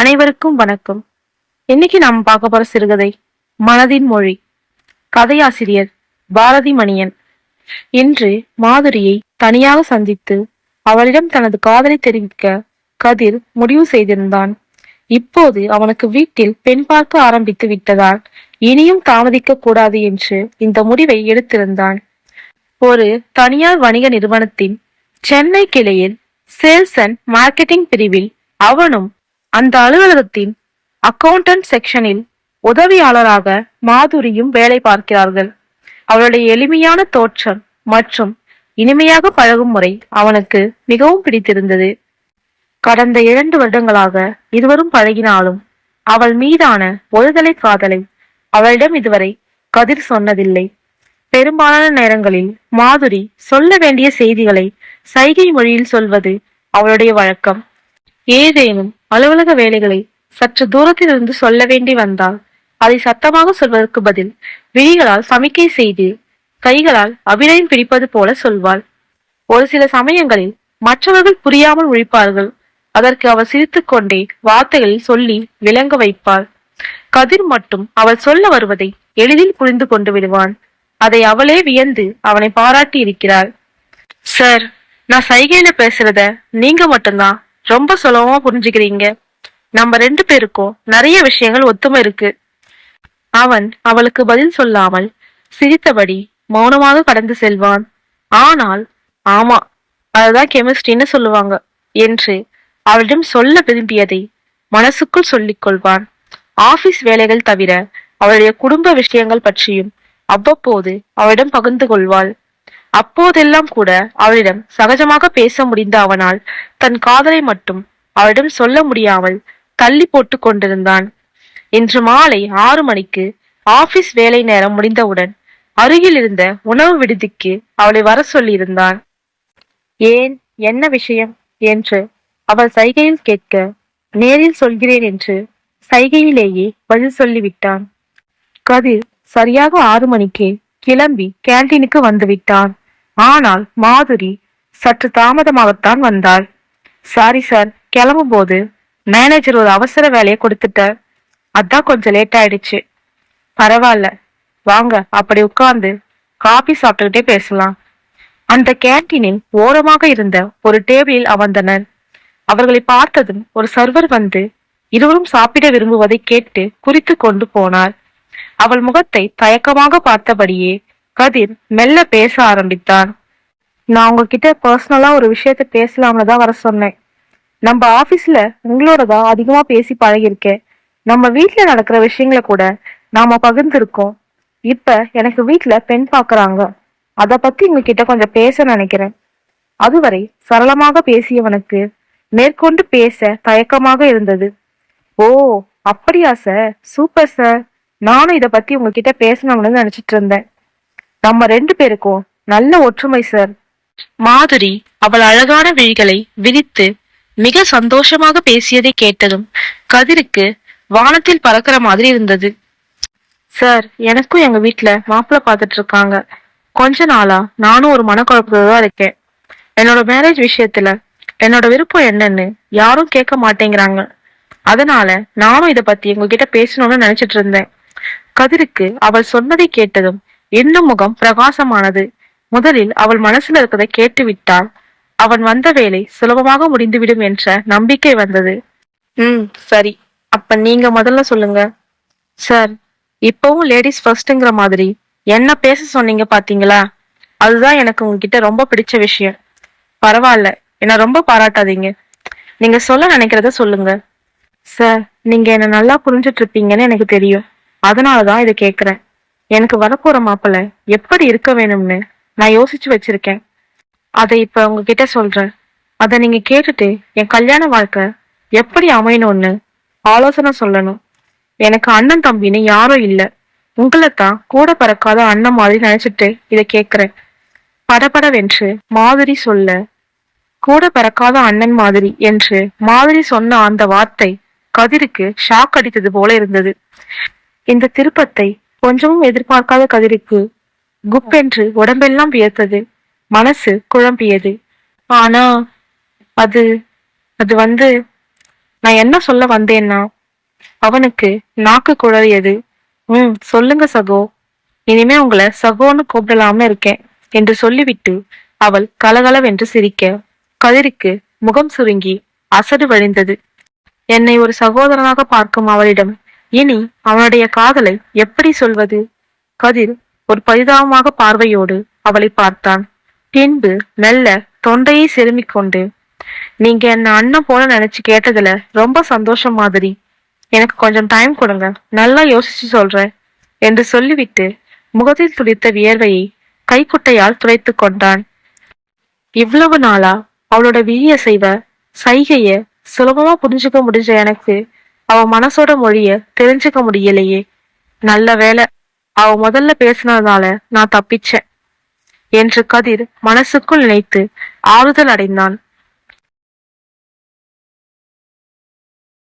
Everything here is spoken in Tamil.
அனைவருக்கும் வணக்கம். இன்னைக்கு நாம் பார்க்க போற சிறுகதை மனதின் மொழி. கதையாசிரியர் பாரதி மணியன் இன்று மாதுரியை தனியாக சந்தித்து அவளிடம் தனது காதலை தெரிவிக்க கதிர் முடிவு செய்திருந்தான். இப்போது அவனுக்கு வீட்டில் பெண் பார்க்க ஆரம்பித்து விட்டதால் இனியும் தாமதிக்க கூடாது என்று இந்த முடிவை எடுத்திருந்தான். ஒரு தனியார் வணிக நிறுவனத்தின் சென்னை கிளையில் சேல்ஸ் அண்ட் மார்க்கெட்டிங் பிரிவில் அவனும் அந்த அலுவலகத்தின் அக்கவுண்டன்ட் செக்ஷனில் உதவியாளராக மாதுரியும் வேலை பார்க்கிறார்கள். அவளுடைய எளிமையான தோற்றம் மற்றும் இனிமையாக பழகும் முறை அவனுக்கு மிகவும் பிடித்திருந்தது. கடந்த இரண்டு வருடங்களாக இருவரும் பழகினாலும் அவள் மீதான ஒருதலை காதலை அவளிடம் இதுவரை கதிர் சொன்னதில்லை. பெரும்பாலான நேரங்களில் மாதுரி சொல்ல வேண்டிய செய்திகளை சைகை மொழியில் சொல்வது அவளுடைய வழக்கம். ஏதேனும் அலுவலக வேலைகளை சற்று தூரத்திலிருந்து சொல்ல வேண்டி வந்தால் அதை சத்தமாக சொல்வதற்கு பதில் விழிகளால் சமிக்கை செய்து கைகளால் அபிநயம் பிடிப்பது போல சொல்வாள். ஒரு சில சமயங்களில் மற்றவர்கள் புரியாமல் உழைப்பார்கள் அதற்கு அவள் சிரித்துக்கொண்டே வார்த்தைகளில் சொல்லி விளங்க வைப்பாள். கதிர் மட்டும் அவள் சொல்ல வருவதை எளிதில் புரிந்து கொண்டு விடுவான். அதை அவளே வியந்து அவனை பாராட்டி இருக்கிறாள். சார் நான் சைகையில பேசுறத நீங்க மட்டும்தான் ரொம்ப சுலபமா புரிஞ்சுக்கிறீங்க. நம்ம ரெண்டு பேருக்கும் நிறைய விஷயங்கள் ஒத்துமை இருக்கு. அவன் அவளுக்கு பதில் சொல்லாமல் சிரித்தபடி மௌனமாக கடந்து செல்வான். ஆனால் ஆமா அதுதான் கெமிஸ்ட்ரின்னு சொல்லுவாங்க என்று அவளிடம் சொல்ல விரும்பியதை மனசுக்குள் சொல்லிக் கொள்வான். ஆபீஸ் வேலைகள் தவிர அவளுடைய குடும்ப விஷயங்கள் பற்றியும் அவ்வப்போது அவளிடம் பகிர்ந்து கொள்வாள். அப்போதெல்லாம் கூட அவளிடம் சகஜமாக பேச முடிந்த அவனால் தன் காதலை மட்டும் அவளிடம் சொல்ல முடியாமல் தள்ளி போட்டு கொண்டிருந்தான். இன்று மாலை ஆறு மணிக்கு ஆபீஸ் வேலை நேரம் முடிந்தவுடன் அருகில் இருந்த உணவு விடுதிக்கு அவளை வர சொல்லியிருந்தான். ஏன்? என்ன விஷயம்? என்று அவள் சைகையில் கேட்க நேரில் சொல்கிறேன் என்று சைகையிலேயே பதில் சொல்லிவிட்டான். கதிர் சரியாக ஆறு மணிக்கு கிளம்பி கேண்டீனுக்கு வந்துவிட்டான். ஆனால் மாதுரி சற்று தாமதமாகத்தான் வந்தாள். சாரி சார் கிளம்பும் போது மேனேஜர் ஒரு அவசர வேலையை கொடுத்துட்டார். அதான் கொஞ்சம் லேட் ஆயிடுச்சு. பரவாயில்ல. வாங்க அப்படி உட்கார்ந்து காபி சாப்பிட்டுக்கிட்டே பேசலாம். அந்த கேன்டீனில் ஓரமாக இருந்த ஒரு டேபிளில் அமர்ந்தனர். அவர்களை பார்த்ததும் ஒரு சர்வர் வந்து இருவரும் சாப்பிட விரும்புவதை கேட்டு குறித்து கொண்டு போனார். அவள் முகத்தை தயக்கமாக பார்த்தபடியே கதிர் மெல்ல பேச ஆரம்பித்தான். நான் உங்ககிட்ட பர்சனலா ஒரு விஷயத்த பேசலாம்னு தான் வர சொன்னேன். நம்ம ஆபீஸ்ல உங்களோட தான் அதிகமா பேசி பழகிருக்கேன் நம்ம வீட்டுல நடக்கிற விஷயங்களை கூட நாம பகிர்ந்திருக்கோம். இப்ப எனக்கு வீட்டுல பெண் பாக்குறாங்க. அத பத்தி உங்ககிட்ட கொஞ்சம் பேச நினைக்கிறேன். அதுவரை சரளமாக பேசியவனுக்கு மேற்கொண்டு பேச தயக்கமாக இருந்தது. ஓ அப்படியா சார் சூப்பர் சார் நானும் இத பத்தி உங்ககிட்ட பேசணும்னு நினைச்சிட்டு இருந்தேன். நம்ம ரெண்டு பேருக்கும் நல்ல ஒற்றுமை சார் மாதுரி அவள் அழகான விழிகளை விரித்து மிக சந்தோஷமாக பேசியதை கேட்டதும் கதிருக்கு வானத்தில் பறக்கிற மாதிரி இருந்தது. சார் எனக்கும் எங்க வீட்ல மாப்பிள்ளை பார்த்துட்டு இருக்காங்க. கொஞ்ச நாளா நானும் ஒரு மனக்குழப்பத்துல தான் இருக்கேன். என்னோட மேரேஜ் விஷயத்துல என்னோட விருப்பம் என்னன்னு யாரும் கேட்க மாட்டேங்கிறாங்க. அதனால நானும் இத பத்தி உங்ககிட்ட பேசணும்னு நினைச்சிட்டு இருந்தேன். கதிருக்கு அவள் சொன்னதை கேட்டதும் இன்னும் முகம் பிரகாசமானது. முதலில் அவள் மனசுல இருக்கதை கேட்டு விட்டால் அவன் வந்த வேலை சுலபமாக முடிந்துவிடும் என்ற நம்பிக்கை வந்தது. ம் சரி. அப்ப நீங்க முதல்ல சொல்லுங்க. சார் இப்பவும் லேடிஸ் ஃபர்ஸ்ட்ங்கிற மாதிரி. என்ன பேச சொன்னீங்க பாத்தீங்களா? அதுதான் எனக்கு உங்ககிட்ட ரொம்ப பிடிச்ச விஷயம். பரவாயில்ல. என்ன ரொம்ப பாராட்டாதீங்க. நீங்க சொல்ல நினைக்கிறத சொல்லுங்க. சார் நீங்க என்ன நல்லா புரிஞ்சுட்டு இருப்பீங்கன்னு எனக்கு தெரியும். அதனாலதான் இதை கேக்குறேன். எனக்கு வரப்போற மாப்பிள்ள எப்படி இருக்க வேணும்னு நான் யோசிச்சு வச்சிருக்கேன். அதை இப்ப உங்ககிட்ட சொல்றேன். அதை நீங்க கேட்டுட்டு என் கல்யாண வாழ்க்கை எப்படி அமையணும்னு ஆலோசனை சொல்லணும். எனக்கு அண்ணன் தம்பின்னு யாரும் இல்ல. உங்களைத்தான் கூட பறக்காத அண்ணன் மாதிரி நினைச்சிட்டு இதை கேக்குறேன். படபடவென்று மாதிரி சொல்ல கூட பறக்காத அண்ணன் மாதிரி என்று மாதிரி சொன்ன அந்த வார்த்தை கதிருக்கு ஷாக் அடித்தது போல இருந்தது. இந்த திருப்பத்தை கொஞ்சமும் எதிர்பார்க்காத கதிருக்கு. குப்பென்று உடம்பெல்லாம் வியர்த்தது. மனசு குழம்பியது. ஆனா அது அது வந்து நான் என்ன சொல்ல வந்தேன்னா அவனுக்கு நாக்கு குழறியது. ம் சொல்லுங்க சகோ. இனிமே உங்களை சகோன்னு கூப்பிடலாம இருக்கேன் என்று சொல்லிவிட்டு அவள் கலகலவென்று சிரிக்க. கதிருக்கு முகம் சுருங்கி அசடு வழிந்தது. என்னை ஒரு சகோதரனாக பார்க்கும் அவளிடம் இனி அவனுடைய காதலை எப்படி சொல்வது? கதிர் ஒரு பரிதாபமாக பார்வையோடு அவளை பார்த்தான். பின்பு மெல்ல தொண்டையை செருமிக் கொண்டு நீங்க என்ன அண்ணன் போல நினைச்சு கேட்டதுல ரொம்ப சந்தோஷம் மாதிரி. எனக்கு கொஞ்சம் டைம் கொடுங்க. நல்லா யோசிச்சு சொல்றேன் என்று சொல்லிவிட்டு முகத்தில் துளித்த வியர்வையை கைக்குட்டையால் துடைத்து கொண்டான். இவ்வளவு நாளா அவளோட விழிய செய்வ சைகைய சுலபமா புரிஞ்சுக்க முடிஞ்ச எனக்கு அவ மனசோட மொழிய தெரிஞ்சுக்க முடியலையே. நல்ல வேளை அவ முதல்ல பேசினதுனால நான் தப்பிச்சேன். என்று கதிர் மனசுக்குள் நினைத்து ஆறுதல் அடைந்தான்.